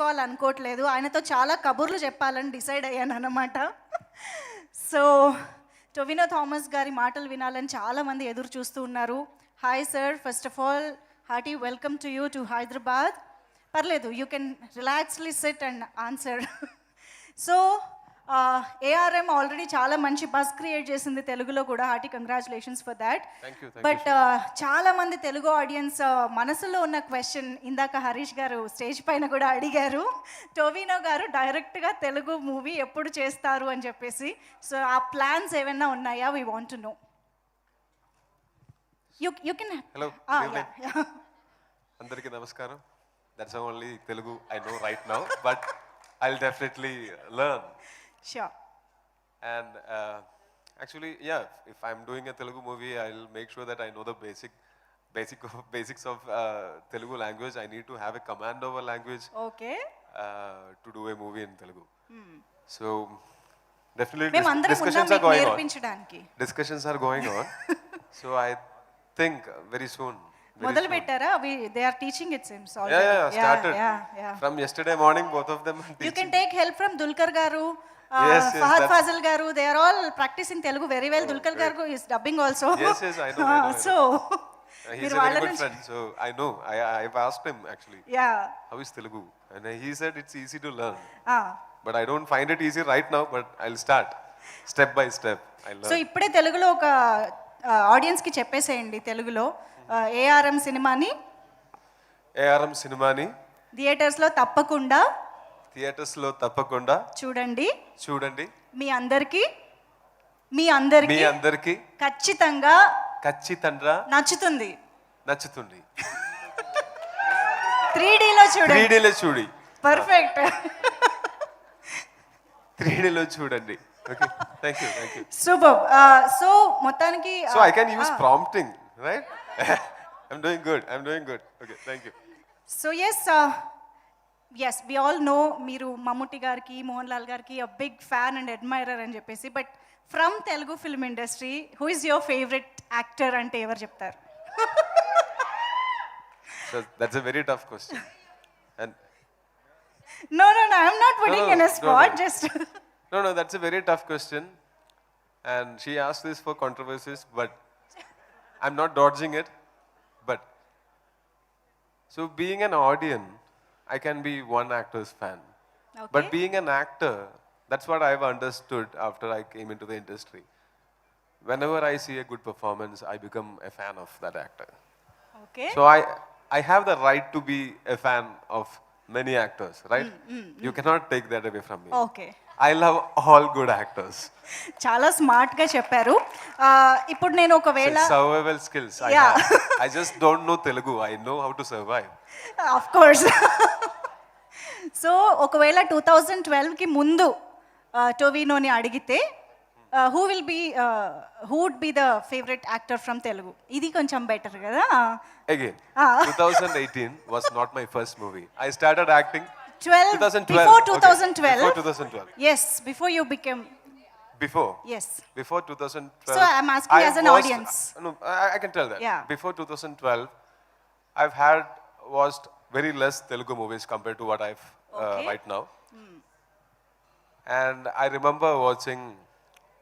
అనుకోవట్లేదు. ఆయనతో చాలా కబుర్లు చెప్పాలని డిసైడ్ అయ్యాను అనమాట సో టొవినో థామస్ గారి మాటలు వినాలని చాలామంది ఎదురు చూస్తూ ఉన్నారు. Hi sir first of all hearty welcome to you to Hyderabad పర్లేదు you can relaxly sit and answer so ARM already చాలా మంచి బస్ క్రియేట్ చేసింది తెలుగులో కూడా. Hearty congratulations for that but చాలా మంది తెలుగు ఆడియన్స్ మనసులో ఉన్న క్వశ్చన్ ఇందాక హరీష్ గారు స్టేజ్ పైన కూడా అడిగారు. టోవినో గారు డైరెక్ట్గా తెలుగు మూవీ ఎప్పుడు చేస్తారు అని చెప్పేసి. సో ఆ ప్లాన్స్ ఏమైనా ఉన్నాయా? We want to know you you can. అందరికీ నమస్కారం. That's only Telugu I know right now but I definitely learn Sure and actually yeah if I'm doing a Telugu movie I will make sure that I know the basic basic basics of Telugu language I need to have a command over language okay to do a movie in Telugu so definitely మేము అందరం ఉన్నాం discussions are మీకు going on నేర్పించడానికి discussions are going on. so I think very soon. very మొదలు soon. పెట్టారా they are teaching it seems Yeah, yeah, yeah, started. Yeah From yesterday morning, both of them are you teaching. Can take help from Dulquer garu Yes, yes, Fahadh Faasil garu they are all practising Telugu very well Dulquer garu is dubbing also Yes, yes, I know, I know, I so Uh, he's మీరు a వాళ్ళ very good నుంచి friend, so I know. I, I've asked him actually, ya how is Telugu? And he said it's easy to learn. But I don't find it easy right now, but I'll start step by step. I'll so. ఇప్పుడే తెలుగులో ఒక ఆడియన్స్కి చెప్పేసేయండి తెలుగులో ARM సినిమాని ARM సినిమాని థియేటర్స్లో తప్పకుండా చూడండి. చూడండి. మీ అందరికి మీ అందరికి మీ అందరికీ ఖచ్చితంగా ఖచ్చితంగా నచ్చుతుంది. నచ్చుతుంది. త్రీ లో త్రీ చూడండి డీలో చూడి. పర్ఫెక్ట్ త్రీ డీలో చూడండి. Okay thank you thank you super so మొత్తానికి So I can use prompting, right? I'm doing good. I'm doing good. Okay, thank you. So yes yes we all know మీరు మమ్ముట్టి గారికి మోహన్ లాల్ గారికి a big fan and admirer అని చెప్పేసి but from Telugu film industry who is your favourite actor అంటే ఎవరు చెప్తారు So that's a very tough question. And no no no I'm not No, in a spot no. Just no, no, that's a very tough question. And she asked this for controversies, but I'm not dodging it. But so being an audience, I can be one actor's fan. Okay. But being an actor, that's what I've understood after I came into the industry. Whenever I see a good performance, I become a fan of that actor. Okay. So I, I have the right to be a fan of many actors, right? Mm, mm, mm. You cannot take that away from me. Okay. I love all good actors. చాలా స్మార్ట్గా చెప్పారు Uh, ఇప్పుడు నేను ఒకవేళ Yeah. have. I just don't know Telugu. I know how to survive. Of course so ఒకవేళ two thousand ట్వెల్వ్కి ముందు టోవినోని అడిగితే who will be who would be the favourite actor from Telugu ఇది కొంచెం బెటర్ కదా Ah. 2018 was not my first movie. I started acting 2012. Before 2012. Okay. Before 2012. Yes, before you became. Before? Yes. Before 2012. So I'm asking I as an audience. Uh, no, I, I can tell that. Yeah. Before 2012, I've had watched very less Telugu movies compared to what I've uh, okay. uh, right now. Hmm. And I remember watching,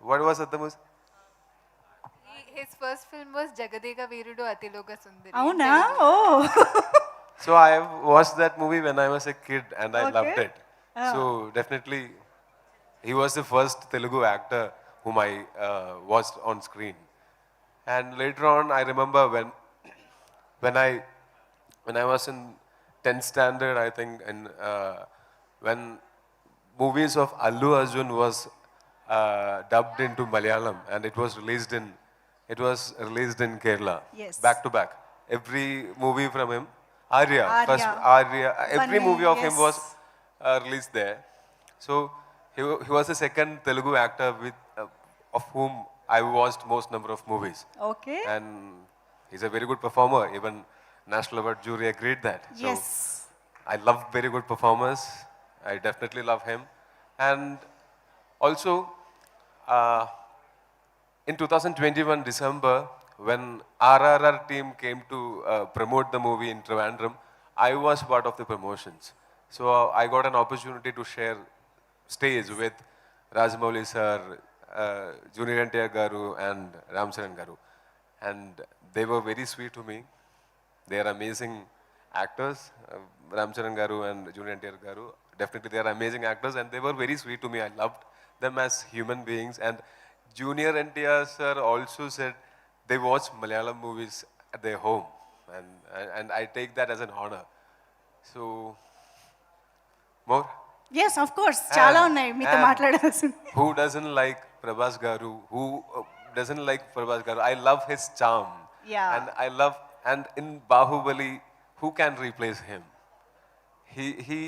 what was it the most? His first film was Jagadega Virudu Atiloga Sundari. Oh, no. Oh. So I watched that movie when I was a kid and I loved Okay. it. So definitely, he was the first Telugu actor whom I uh, watched on screen. And later on, I remember when, when I, when I was in 10th standard, I think, and uh, when movies of Allu Arjun was uh, dubbed into Malayalam and it was released in, it was released in Kerala, Yes. back to back. Every movie from him, Arya. First Arya. Every movie of him was uh, released there. So he, he was the second Telugu actor with uh, of whom I watched most number of movies. Okay. And he's a very good performer. Even National Award jury agreed that. So yes. I love very good performers. I definitely love him. And also, uh, in 2021 December, when RRR team came to uh, promote the movie in Trivandrum, I was part of the promotions. So uh, I got an opportunity to share stage with Rajamouli sir, uh, Junior NTR Garu, and Ram Charan Garu. And they were very sweet to me. They are amazing actors. Uh, Ram Charan Garu and Junior NTR Garu, definitely they are amazing actors and they were very sweet to me. I loved them as human beings. And Junior NTR sir also said they watch Malayalam movies at their home. And, and, and I take that as an honor. So, more? Yes of course చాలా And- ఉన్నాయి మీతో and మాట్లాడాల్సింది Who doesn't like Prabhas Garu? Who uh, doesn't like Prabhas Garu? I love his charm. Yeah. And I love, and in Bahubali, who can replace him? He, he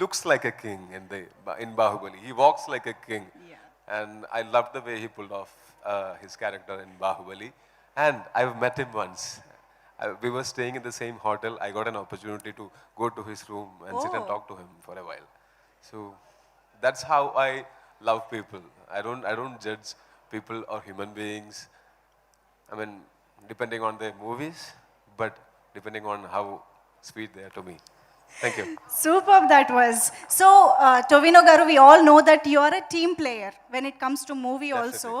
looks like a king in, the, in Bahubali. He walks like a king. Yeah. And I love the way he pulled off uh, his character in Bahubali. And I've met him once. We were staying in the same hotel. I got an opportunity to go to his room and sit and Oh. talk to him for a while. So that's how I love people. I don't I don't judge people or human beings. I mean, depending on their movies, but depending on how sweet they are to me. Thank you. Super that was so Tovino garu we all know that you are a team player when it comes to movie also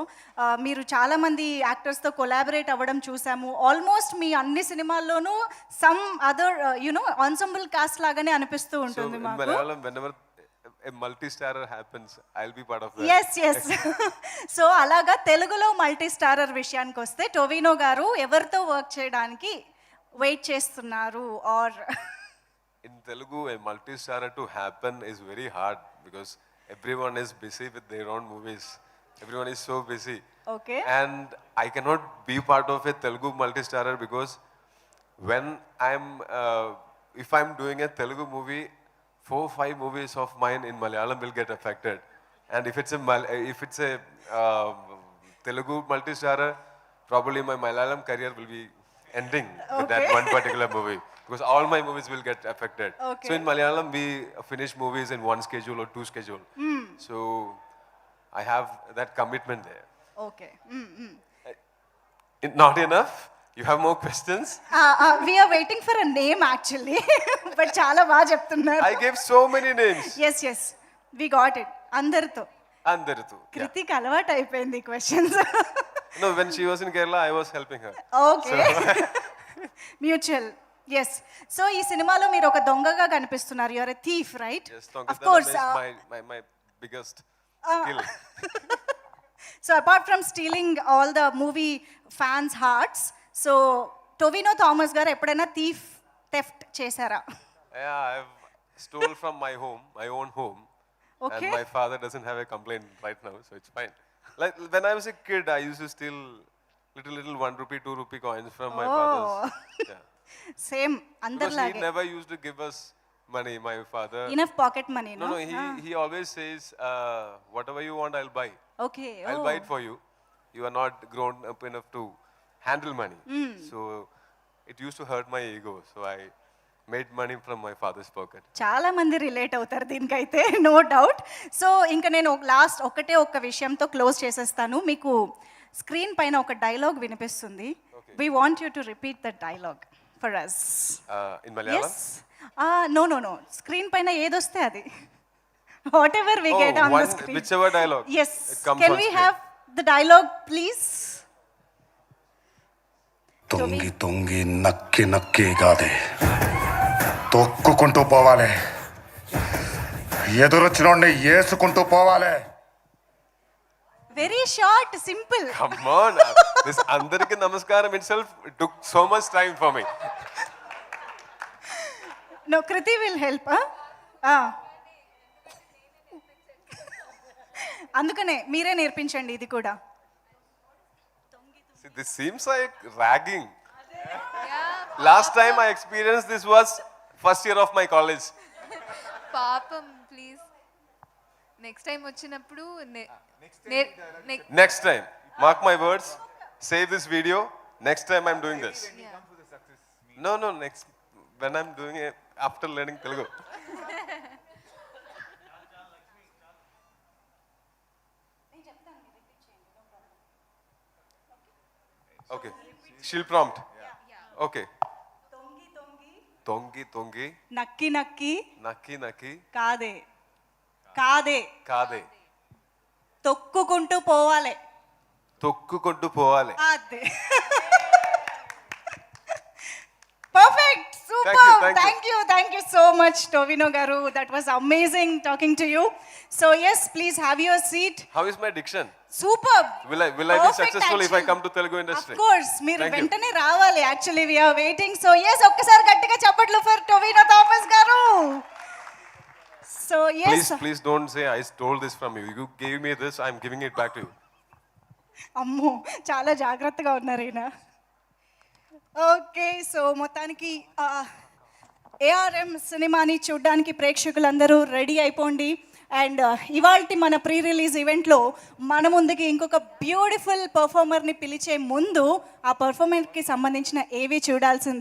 మీరు చాలా మంది యాక్టర్స్తో collaborate అవ్వడం చూసాము. Almost మీ అన్ని సినిమాల్లోనూ some other you know ensemble cast లాగానే అనిపిస్తూ ఉంటుంది మాకు. A multi-starrer happens, I'll be part of that. Yes yes so అలాగా తెలుగులో మల్టీ స్టారర్ విషయానికి వస్తే టొవినో గారు ఎవరితో వర్క్ చేయడానికి వెయిట్ చేస్తున్నారు? Or In Telugu, a multi-starrer to happen is very hard because everyone is busy with their own movies. Everyone is so busy. Okay And I cannot be part of a Telugu multi-starrer because when I'm, uh, if I'm doing a Telugu movie, four or five movies of mine in Malayalam will get affected. And if it's a Mal- if it's a uh, Telugu multi-starrer, probably my Malayalam career will be ending with that Okay. one particular movie because all my movies will get affected. So in Malayalam, we finish movies in one schedule or two schedule. So I have that commitment there. Okay It- Not enough? You have more questions? We're waiting for a name actually but చాలా బాగా చెప్తున్నారు I gave so many names. Yes yes we got it అందరితో Andaritu. Yeah. Kritik అలవాటు అయిపోయింది questions No, when she was in Kerala, I was helping her. Okay mutual yes so ఈ సినిమాలో మీరు ఒక దొంగగా కనిపిస్తున్నారు your thief right Yes, of Tonkathana course is my, my, my biggest skill. So apart from stealing all the movie fans hearts so Tovino Thomas garu ఎప్పుడైనా thief theft చేశారా Yeah, I've stole from my home, my own home. Okay. And my father doesn't have a complaint right now, so it's fine. Like when I was a kid, I used to steal little little one rupee, two rupee coins from my oh. father's. Yeah. under ಅಂದರ್ Because he never used to give us money, my father. Enough pocket money. No, no, he, ah. he always says, uh, whatever you want, I'll buy. Okay. I'll oh. buy it for you. You are not grown up enough to handle money. Hmm. So it used to hurt my ego. So I made money from my father's pocket. చాలా మంది relate అవుతారు దీనికైతే no doubt so ఇంకా నేను last ఒకటే ఒక్క విషయంతో close చేసేస్తాను. మీకు స్క్రీన్ పైన ఒక డైలాగ్ వినిపిస్తుంది. We want you to repeat the dialogue for us Uh, in Malayalam? Yes no no no screen పైన ఏదొస్తే అది. Whatever we Oh, get on the screen whichever dialogue. Yes it comes can we screen. Have the dialogue please తొంగి తొంగి నక్కి నక్కి కాదే తొక్కుకుంటూ పోవాలి. ఎదురొచ్చిన వేసుకుంటూ పోవాలి. వెరీ షార్ట్ సింపుల్ అందరికి నమస్కారం. Itself so much time for me no Kriti will help అందుకనే మీరే నేర్పించండి ఇది కూడా. This seems like ragging last time I experience this was first year of my college. పాపం ప్లీజ్ నెక్స్ట్ టైం వచ్చినప్పుడు next Next time, mark my words, save this video. Next time I'm doing this. No, no, next, when I'm doing it after learning Telugu. Okay, she'll prompt. Okay. తొంగి తొంగి నక్కి నక్కి నక్కి నక్కి కాదే. కాదే. కాదే. తొక్కుకుంటూ పోవాలి. తొక్కుకుంటూ పోవాలి. అదే perfect super. Thank you thank you so much Tovino garu that was amazing talking to you so yes please have your seat how is my diction super will I will I be successful if I come to Telugu industry of course మీరు. వెంటనే రావాలి. Actually we are waiting so yes ఒక్కసారి గట్టిగా చప్పట్లు for Tovino Thomas garu. So please yes please don't say I stole this from you you gave me this I'm giving it back to you అమ్మో చాలా జాగ్రత్తగా ఉన్నారు ఈయన. Okay so మొత్తానికి ARM సినిమాని చూడ్డానికి ప్రేక్షకులందరూ రెడీ అయిపోండి. అండ్ uh, ఇవాళ మన ప్రీ రిలీజ్ ఈవెంట్లో మన ముందుకి ఇంకొక బ్యూటిఫుల్ పర్ఫార్మర్ని పిలిచే ముందు ఆ పర్ఫార్మెన్స్కి సంబంధించిన ఏవి చూడాల్సిందే.